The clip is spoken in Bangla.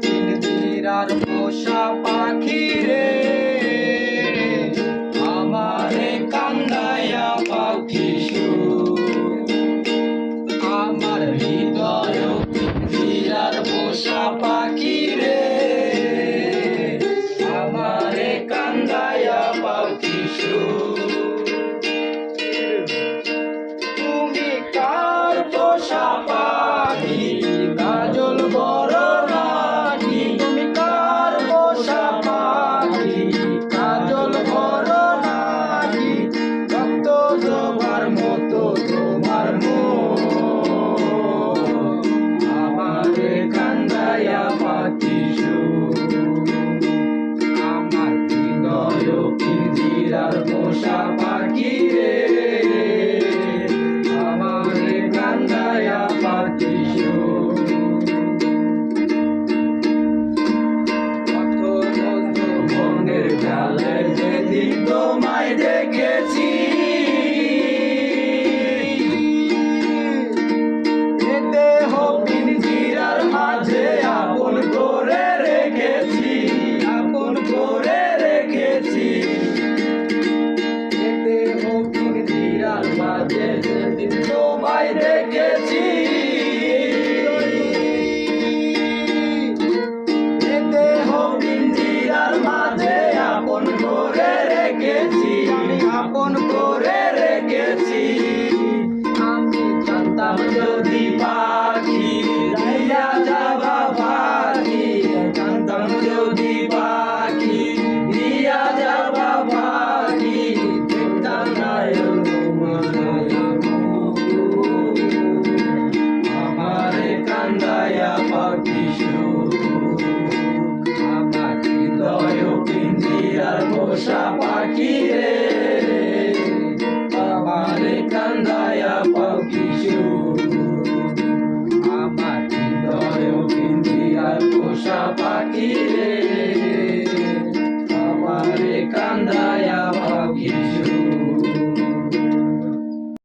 পিঞ্জিরার পোষা পাখি রে। আমারে কান্দায়া পাখি আমার হৃদয় পিঞ্জিরার পোষা পাখি রে। আমারে কান্দায়া পাখি তুমি হৃদয় পিঞ্জিরার মশা পাখি রে। আমারে কান্দায়া পাখি মনের জালে যেদিন তোমায় দেখেছি জিরার পোষা পাখি রে। আমার কান্দায়া পাও কিছু। আমার হৃদয় বিন্দি আর পোষা পাখি রে। আমার কান্দায়